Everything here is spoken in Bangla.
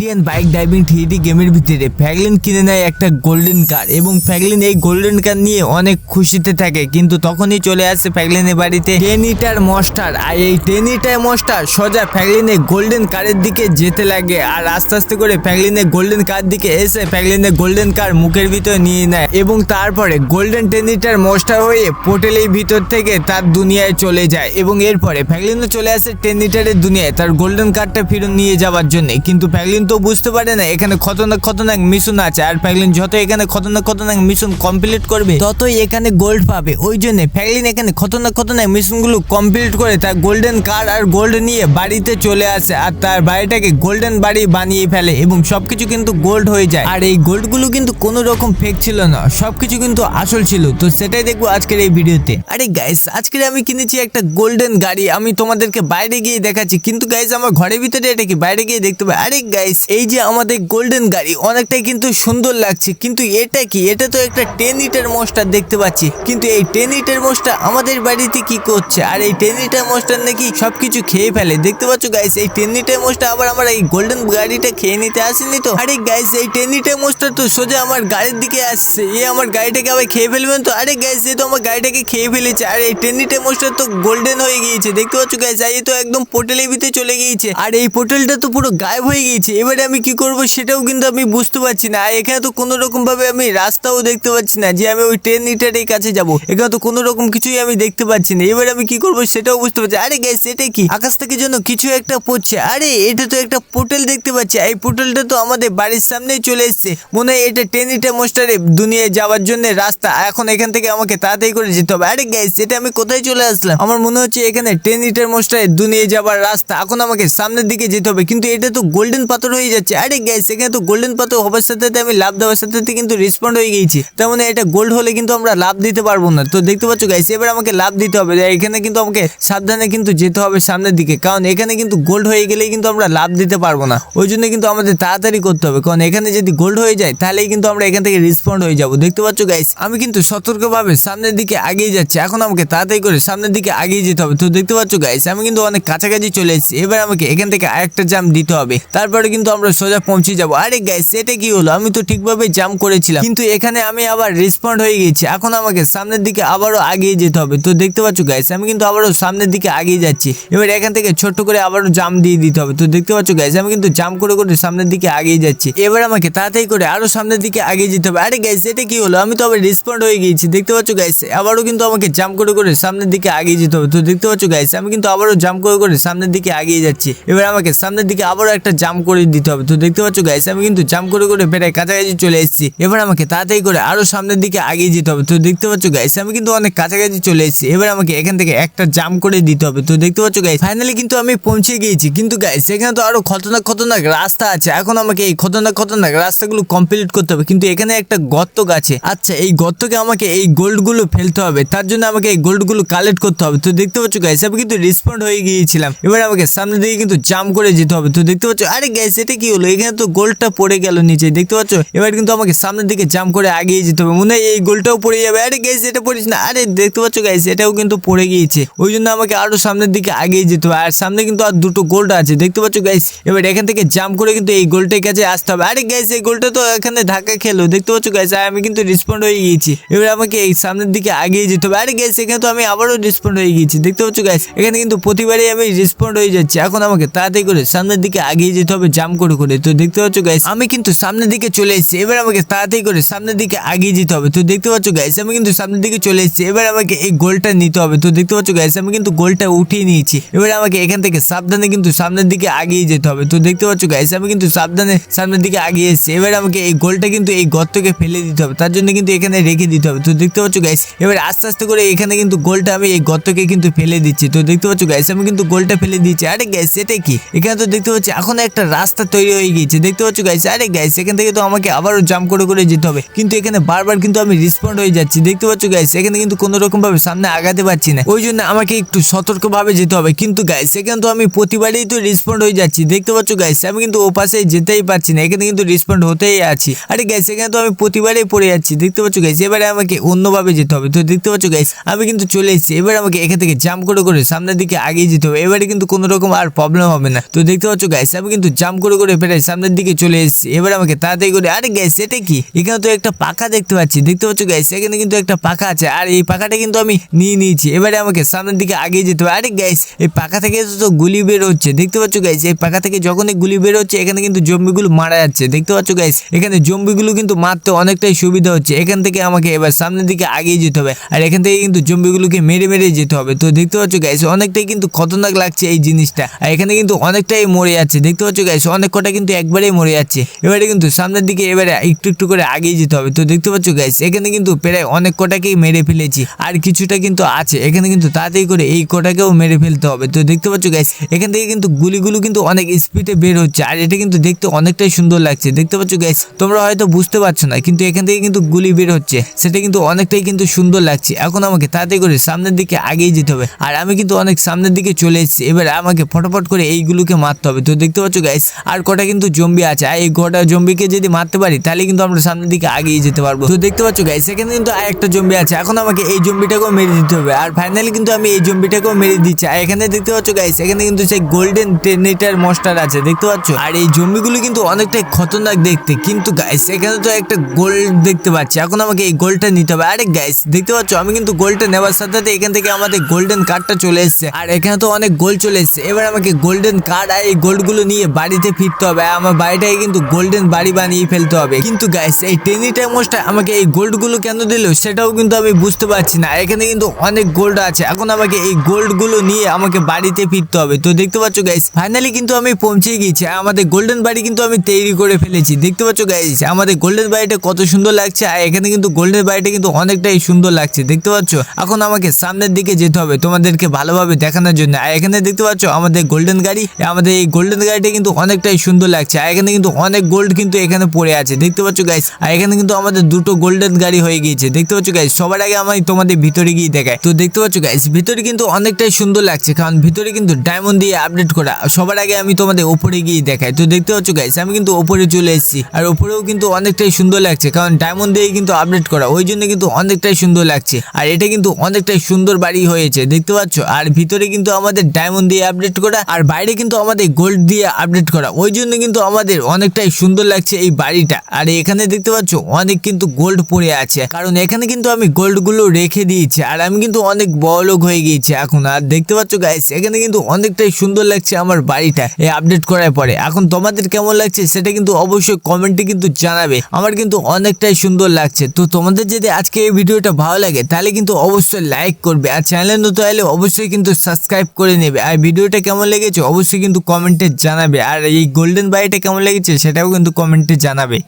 ইন্ডিয়ান বাইক ড্রাইভিং থ্রিডি গেমের ভিতরে ফ্যাগলিন কিনে নেয় একটা গোল্ডেন কার এবং ফ্যাগলিন এই গোল্ডেন কার নিয়ে অনেক খুশিতে থাকে। কিন্তু তখনই চলে আসে ফ্যাগলিনের বাড়িতে টেন ইটার মস্টার আর এই টেন ইটার মস্টার সোজা ফ্যাগলিনের গোল্ডেন কারের দিকে যেতে লাগে। আর আস্তে আস্তে করে ফ্যাগলিনের গোল্ডেন কার দিকে এসে ফ্যাগলিনের গোল্ডেন কার মুখের ভিতরে নিয়ে নেয় এবং তারপরে গোল্ডেন টেন ইটার মস্টার হয়ে পোটেলের ভিতর থেকে তার দুনিয়ায় চলে যায় এবং এরপরে ফ্যাগলিনও চলে আসে টেন ইটারের দুনিয়ায় তার গোল্ডেন কার্ডটা ফেরত নিয়ে যাওয়ার জন্য। কিন্তু ফ্যাগলিন তো বুঝতে পারে না, এখানে খতরনাক খতরনাক মিশন আছে, আর ফ্যাগলিন যত এখানে খতরনাক খতরনাক মিশন কমপ্লিট করবে, ততই এখানে গোল্ড পাবে। ওই জন্য ফ্যাগলিন এখানে খতরনাক খতরনাক মিশনগুলো কমপ্লিট করে তার গোল্ডেন কার আর গোল্ড নিয়ে বাড়িতে চলে আসে, আর তার বাড়িটাকে গোল্ডেন বাড়ি বানিয়ে ফেলে, এবং সবকিছু কিন্তু গোল্ড হয়ে যায়। আর এই গোল্ডগুলো কিন্তু কোনো রকম ফেক ছিল না, সবকিছু কিন্তু আসল ছিল। তো সেটাই দেখব আজকের এই ভিডিওতে। আরে গাইস আজকের আমি কিনেছি একটা গোল্ডেন গাড়ি, আমি তোমাদেরকে বাইরে গিয়ে দেখাচ্ছি। কিন্তু গাইস আমার ঘরের ভিতরে এটা কি বাইরে গিয়ে দেখতে পাই আরে গাইস এই যে আমাদের গোল্ডেন গাড়ি, অনেকটাই কিন্তু সুন্দর লাগছে। কিন্তু এটা কি? এটা তো একটা টেন ইটার মোস্টার দেখতে পাচ্ছি। কিন্তু এই টেন ইটার মোস্টার আমাদের বাড়িতে কি করছে? আর এই টেন ইটার মোস্টার নাকি সবকিছু খেয়ে ফেলে। দেখতে পাচ্ছ গাইস এই টেন ইটার মোস্টার আবার আমার এই গোল্ডেন গাড়িটা খেয়ে নিতে আসেনি তো? আরে গাইস এই টেন ইটার মোস্টার তো সোজা আমার গাড়ির দিকে আসছে। এ আমার গাড়িটাকে আবার খেয়ে ফেলবেন তো? আরে গাইস এ তো আমার গাড়িটাকে খেয়ে ফেলেছে। আর এই টেন ইটার মোস্টার তো গোল্ডেন হয়ে গিয়েছে। দেখতে পাচ্ছ গাইস এই তো একদম পোর্টালের ভিতরে চলে গিয়েছে। আর এই পোর্টালটা তো পুরো গায়েব হয়ে গিয়েছে। এবারে আমি কি করব সেটাও কিন্তু আমি বুঝতে পারছি না। আর এখানে তো কোনো রকম ভাবে আমি রাস্তাও দেখতে পাচ্ছি না যে আমি ওই ট্রেন ইটারের কাছে যাব। এখানে তো কোনো রকম কিছুই আমি দেখতে পাচ্ছি না। এবারে আমি কি করব সেটাও বুঝতে পারছি আরে গাইস এটা কি? আকাশ থেকে যেন কিছু একটা পড়ছে। আরে, এটা তো একটা পোর্টাল দেখতে পাচ্ছি। এই পোর্টালটা তো আমাদের বাড়ির সামনেই চলে এসেছে। মনে হয় এটা ট্রেন ইটা মোস্টারে দুনিয়ায় যাওয়ার জন্য রাস্তা। এখন এখান থেকে আমাকে তাড়াতাড়ি করে যেতে হবে। আরে গাইস এটা আমি কোথায় চলে আসলাম? আমার মনে হচ্ছে এখানে ট্রেন ইটার মোস্টারে দুনিয়ায় যাওয়ার রাস্তা। এখন আমাকে সামনের দিকে যেতে হবে। কিন্তু এটা তো গোল্ডেন পাথর হয়ে যাচ্ছে। আরে গ্যাস এখানে তো গোল্ডেন পাথর হবার সাথে আমি লাভ দেওয়ার সাথে সাথে কিন্তু রেসপন্ড হয়ে গিয়েছি। তার মানে এটা গোল্ড হলে কিন্তু আমরা লাভ দিতে পারব না। তো দেখতে পাচ্ছ গাইস এবার আমাকে লাভ দিতে হবে। এখানে কিন্তু আমাকে সাবধানে কিন্তু যেতে হবে সামনের দিকে। কারণ এখানে কিন্তু গোল্ড হয়ে গেলেই কিন্তু আমরা লাভ দিতে পারব না। ওই জন্য কিন্তু আমাদের তাড়াতাড়ি করতে হবে। কারণ এখানে যদি গোল্ড হয়ে যায়, তাহলেই কিন্তু আমরা এখান থেকে রেসপন্ড হয়ে যাব। দেখতে পাচ্ছ গাইস আমি কিন্তু সতর্কভাবে সামনের দিকে আগিয়ে যাচ্ছি। এখন আমাকে তাড়াতাড়ি করে সামনের দিকে আগিয়ে যেতে হবে। তো দেখতে পাচ্ছ গাইস আমি কিন্তু অনেক কাছাকাছি চলে এসেছি। এবার আমাকে এখান থেকে আরেকটা জাম দিতে হবে। তারপরে কিন্তু আমরা সোজা পৌঁছে যাব। আরে গাইস এটা কি হলো? আমি তো ঠিকভাবে জাম্প করেছিলাম। কিন্তু এখানে আমি আবার রেসপন্ড হয়ে গেছি। এখন আমাকে সামনের দিকে আবারও আগিয়ে যেতে হবে। তো দেখতে পাচ্ছ গাইস আমি কিন্তু আবারও সামনের দিকে আগিয়ে যাচ্ছি। এবার এখান থেকে ছোট্ট করে আবারও জাম্প দিয়ে দিতে হবে। তো দেখতে পাচ্ছ গাইস আমি কিন্তু জাম্প করে করে সামনের দিকে আগিয়ে যাচ্ছি। এবার আমাকে তাড়াতাড়ি করে আরও সামনের দিকে আগিয়ে যেতে হবে। আরে গাইস এটা কি হলো? আমি তো আবার রেসপন্ড হয়ে গিয়েছি। দেখতে পাচ্ছ গাইস আবারও কিন্তু আমাকে জাম্প করে করে সামনের দিকে আগিয়ে যেতে হবে। তো দেখতে পাচ্ছ গাইস আমি কিন্তু আবারও জাম্প করে করে সামনের দিকে আগিয়ে যাচ্ছি। এবার আমাকে সামনের দিকে আবারও একটা জাম্প করে দিতে হবে। তো দেখতে পাচ্ছ গাইস আমি কিন্তু জাম করে করে প্রায় কাছাকাছি চলে এসেছি। এবার আমাকে তাড়াতাড়ি করে আরও সামনের দিকে আগিয়ে যেতে হবে। তো দেখতে পাচ্ছ গাইস আমি কিন্তু অনেক কাছাকাছি চলে এসেছি। এবার আমাকে এখান থেকে একটা জাম করে দিতে হবে। তো দেখতে পাচ্ছ গাইস ফাইনালি কিন্তু আমি পৌঁছে গিয়েছি। কিন্তু গাইস এখানে তো আরও খতরনাক খতরনাক রাস্তা আছে। এখন আমাকে এই খতরনাক খতরনাক রাস্তাগুলো কমপ্লিট করতে হবে। কিন্তু এখানে একটা গর্ত আছে। আচ্ছা এই গর্তকে আমাকে এই গোল্ডগুলো ফেলতে হবে। তার জন্য আমাকে এই গোল্ডগুলো কালেক্ট করতে হবে। তো দেখতে পাচ্ছ গাইস আমি কিন্তু রেসপন্ড হয়ে গিয়েছিলাম। এবার আমাকে সামনে দিকে কিন্তু জাম করে যেতে হবে। তো দেখতে পাচ্ছ, আরে গাইস এটা কি হলো? এখানে তো গোলটা পড়ে গেল নিচে দেখতে পাচ্ছ? এবার কিন্তু আমাকে সামনের দিকে জাম করে আগিয়ে যেতে হবে। মনে হয় এই গোলটাও পড়ে যাবে। আরে গাইস এটা পড়িস না। আরে দেখতে পাচ্ছ গাইস এটাও কিন্তু পড়ে গিয়েছে। ওই জন্য আমাকে আরও সামনের দিকে আগিয়ে যেতে হবে। আর সামনে কিন্তু আর দুটো গোল্ড আছে, দেখতে পাচ্ছ গাইস এবার এখান থেকে জাম করে কিন্তু এই গোলটার কাছে আসতে হবে। আরে গাইস এই গোলটা তো এখানে ধাক্কা খেলো, দেখতে পাচ্ছ গাইস আর আমি কিন্তু রেসপন্ড হয়ে গিয়েছি। এবার আমাকে এই সামনের দিকে আগিয়ে যেতে হবে। আরে গাইস এখানে তো আমি আবারও রেসপন্ড হয়ে গিয়েছি, দেখতে পাচ্ছ গাইস এখানে কিন্তু প্রতিবারই আমি রেসপন্ড হয়ে যাচ্ছি। এখন আমাকে তাড়াতাড়ি করে সামনের দিকে আগিয়ে যেতে হবে জাম করে করে। তো দেখতে পাচ্ছ গাইস আমি কিন্তু সামনের দিকে চলে এসেছি। এবার আমাকে তাড়াতাড়ি করে সামনের দিকে আগিয়ে যেতে হবে। তো দেখতে পাচ্ছ গাইস আমি কিন্তু সামনের দিকে চলে এসেছি। এবার আমাকে এই গোলটা নিতে হবে। তো দেখতে পাচ্ছ গাইস আমি কিন্তু গোলটা উঠিয়ে নিয়েছি। এবার আমাকে এখান থেকে সাবধানে কিন্তু সামনের দিকে আগিয়ে যেতে হবে। তো দেখতে পাচ্ছ গাইস আমি কিন্তু সাবধানে সামনের দিকে আগিয়ে এসেছি। এবার আমাকে এই গোলটা কিন্তু এই গর্তকে ফেলে দিতে হবে। তার জন্য কিন্তু এখানে রেখে দিতে হবে। তো দেখতে পাচ্ছ গাইস এবার আস্তে আস্তে করে এখানে কিন্তু গোলটা আমি এই গর্তকে কিন্তু ফেলে দিচ্ছি। তো দেখতে পাচ্ছ গাইস আমি কিন্তু গোলটা ফেলে দিচ্ছি আরে গাইস এটা কি? এখানে তো দেখতে পাচ্ছি, এখন একটা রাস্তা তৈরি হয়ে গিয়েছে। দেখতে পাচ্ছ গাইস আরে গাইস এখান থেকে তো আমাকে আবারও জাম্প করে করে যেতে হবে। কিন্তু এখানে বারবার কিন্তু আমি রেসপন্ড হয়ে যাচ্ছি। দেখতে পাচ্ছ গাইস এখানে কিন্তু কোনো রকম ভাবে সামনে আগাতে পারছি না। ওই জন্য আমাকে একটু সতর্কভাবে যেতে হবে। কিন্তু গাইস এখানে তো আমি প্রতিবারই তো রেসপন্ড হয়ে যাচ্ছি। দেখতে পাচ্ছ গাইস আমি কিন্তু ও পাশে যেতেই পারছি না। এখানে কিন্তু রেসপন্ড হতেই আছি। আরে গাইস এখানে তো আমি প্রতিবারই পড়ে যাচ্ছি। দেখতে পাচ্ছ গাইস এবারে আমাকে অন্যভাবে যেতে হবে। তো দেখতে পাচ্ছ গাইস আমি কিন্তু চলে এসেছি। এবার আমাকে এখান থেকে জাম্প করে করে সামনের দিকে আগিয়ে যেতে হবে। এবারে কিন্তু কোনো রকম আর প্রবলেম হবে না। তো দেখতে পাচ্ছ গাইস আমি কিন্তু জাম্প করে করে প্রায় সামনের দিকে চলে এসেছি। এবার আমাকে তাড়াতাড়ি করে, আরে গ্যাস এটা কি? এখানে তো একটা পাখা দেখতে পাচ্ছি। দেখতে পাচ্ছ গ্যাস এখানে কিন্তু একটা পাখা আছে। আর এই পাখাটা কিন্তু আমি নিয়ে নিয়েছি। এবারে আমাকে সামনের দিকে আগিয়ে যেতে হবে। আরে গ্যাস এই পাখা থেকে তো গুলি বের হচ্ছে দেখতে পাচ্ছ গ্যাস এই পাখা থেকে যখনই গুলি বের হচ্ছে এখানে কিন্তু জম্বিগুলো মারা যাচ্ছে। দেখতে পাচ্ছ গ্যাস এখানে জম্বিগুলো কিন্তু মারতে অনেকটাই সুবিধা হচ্ছে। এখান থেকে আমাকে এবার সামনের দিকে আগিয়ে যেতে হবে। আর এখান থেকে কিন্তু জম্বিগুলোকে মেরে মেরে যেতে হবে। তো দেখতে পাচ্ছ গ্যাস অনেকটাই কিন্তু খতরনাক লাগছে এই জিনিসটা। আর এখানে কিন্তু অনেকটাই মরে যাচ্ছে। দেখতে পাচ্ছ গ্যাস অনেক কটা কিন্তু একবারেই মরে যাচ্ছে। এবারে কিন্তু সামনের দিকে এবারে একটু একটু করে আগিয়ে যেতে হবে। তো দেখতে পাচ্ছ গাইস এখানে কিন্তু প্রায় অনেক কটাকেই মেরে ফেলেছি। আর কিছুটা কিন্তু আছে। এখানে কিন্তু তাড়াতাড়ি করে এই কটাকেও মেরে ফেলতে হবে। তো দেখতে পাচ্ছ গাইস এখান থেকে কিন্তু গুলিগুলো কিন্তু অনেক স্পিডে বের হচ্ছে। আর এটা কিন্তু দেখতে অনেকটাই সুন্দর লাগছে। দেখতে পাচ্ছ গাইস তোমরা হয়তো বুঝতে পারছ না, কিন্তু এখান থেকে কিন্তু গুলি বের হচ্ছে। সেটা কিন্তু অনেকটাই কিন্তু সুন্দর লাগছে। এখন আমাকে তাড়াতাড়ি করে সামনের দিকে আগিয়ে যেতে হবে। আর আমি কিন্তু অনেক সামনের দিকে চলে এসেছি। এবার আমাকে ফটাফট করে এইগুলোকে মারতে হবে। তো দেখতে পাচ্ছ গাইস আর কটা কিন্তু জম্বি আছে। আর এই কটা জম্বিকে যদি মারতে পারি, তাহলে কিন্তু আমরা সামনের দিকে আগিয়ে যেতে পারব। তো দেখতে পাচ্ছ গাইস সেখানে কিন্তু আর একটা জম্বি আছে। এখন আমাকে এই জম্বিটাকেও মেরে দিতে হবে। আর ফাইনালি কিন্তু আমি এই জম্বিটাকেও মেরে দিচ্ছি। আর এখানে দেখতে পাচ্ছ গাইস এখানে কিন্তু সেই গোল্ডেন টেনেটার মস্টার আছে। দেখতে পাচ্ছ? আর এই জম্বিগুলো কিন্তু অনেকটাই খতরনাক দেখতে। কিন্তু গাইস এখানে তো একটা গোল্ড দেখতে পাচ্ছি। এখন আমাকে এই গোল্ডটা নিতে হবে। আরে গাইস দেখতে পাচ্ছ? আমি কিন্তু গোল্ডটা নেওয়ার সাথে সাথে এখান থেকে আমাদের গোল্ডেন কার্ডটা চলে এসেছে। আর এখানে তো অনেক গোল্ড চলে এসেছে। এবার আমাকে গোল্ডেন কার্ড আর এই গোল্ডগুলো নিয়ে বাড়িতে ফিরতে হবে। আমার বাড়িটাকে কিন্তু গোল্ডেন বাড়ি বানিয়ে ফেলতে হবে। কিন্তু গাইস এই টেনি টাইমসটা আমাকে এই গোল্ডগুলো কেন দিল সেটাও কিন্তু আমি বুঝতে পারছি না। এখানে কিন্তু অনেক গোল্ড আছে। এখন আমাকে এই গোল্ডগুলো নিয়ে আমাকে বাড়িতে ফিরতে হবে। তো দেখতে পাচ্ছ গাইস ফাইনালি কিন্তু আমি পৌঁছে গিয়েছি আমাদের গোল্ডেন বাড়ি কিন্তু আমি তৈরি করে ফেলেছি। দেখতে পাচ্ছ গাইস আমাদের গোল্ডেন বাড়িটা কত সুন্দর লাগছে। আর এখানে কিন্তু গোল্ডেন বাড়িটা কিন্তু অনেকটাই সুন্দর লাগছে। দেখতে পাচ্ছ? এখন আমাকে সামনের দিকে যেতে হবে তোমাদেরকে ভালোভাবে দেখানোর জন্য। আর এখানে দেখতে পাচ্ছ আমাদের গোল্ডেন গাড়ি। আমাদের এই গোল্ডেন গাড়িটা কিন্তু অনেকটাই সুন্দর লাগছে। আর এখানে কিন্তু অনেক গোল্ড কিন্তু এখানে পড়ে আছে। দেখতে পাচ্ছ গাইস আর এখানে কিন্তু আমাদের দুটো গোল্ডেন গাড়ি হয়ে গিয়েছে। দেখতে পাচ্ছ গাইস সবার আগে আমি তোমাদের ভিতরে গিয়ে দেখাই। তো দেখতে পাচ্ছ গাইস ভিতরে কিন্তু অনেকটাই সুন্দর লাগছে। কারণ ভিতরে কিন্তু ডায়মন্ড দিয়ে আপডেট করা। সবার আগে আমি তোমাদের উপরে গিয়ে দেখাই। তো দেখতে পাচ্ছ গাইস আমি কিন্তু উপরে চলে এসেছি। আর উপরেও কিন্তু অনেকটাই সুন্দর লাগছে। কারণ ডায়মন্ড দিয়ে কিন্তু আপডেট করা। ওই জন্য কিন্তু অনেকটাই সুন্দর লাগছে। আর এটা কিন্তু অনেকটাই সুন্দর বাড়ি হয়েছে। দেখতে পাচ্ছ? আর ভিতরে কিন্তু আমাদের ডায়মন্ড দিয়ে আপডেট করা। আর বাইরে কিন্তু আমাদের গোল্ড দিয়ে আপডেট করা। ওই জন্য কিন্তু আমাদের অনেকটাই সুন্দর লাগছে এই বাড়িটা। আর এখানে দেখতে পাচ্ছ, অনেক কিন্তু গোল্ড পড়ে আছে। কারণ এখানে কিন্তু আমি গোল্ডগুলো রেখে দিয়েছি, আর আমি কিন্তু অনেক বড় লোক হয়ে গিয়েছি এখন। আর দেখতে পাচ্ছ গাইস এখানে কিন্তু অনেকটাই সুন্দর লাগছে আমার বাড়িটা এই আপডেট করার পরে। এখন তোমাদের কেমন লাগছে সেটা কিন্তু অবশ্যই কমেন্টে কিন্তু জানাবে। আমার কিন্তু অনেকটাই সুন্দর লাগছে। তো তোমাদের যদি আজকে এই ভিডিওটা ভালো লাগে, তাহলে কিন্তু অবশ্যই লাইক করবে। আর চ্যানেল নতুন এলে অবশ্যই কিন্তু সাবস্ক্রাইব করে নেবে। আর ভিডিওটা কেমন লেগেছে, অবশ্যই কিন্তু কমেন্টে জানাবে। আর এই গোল্ডেন বাইটে কেমন লেগেছে সেটাও কিন্তু কমেন্টে জানাবে।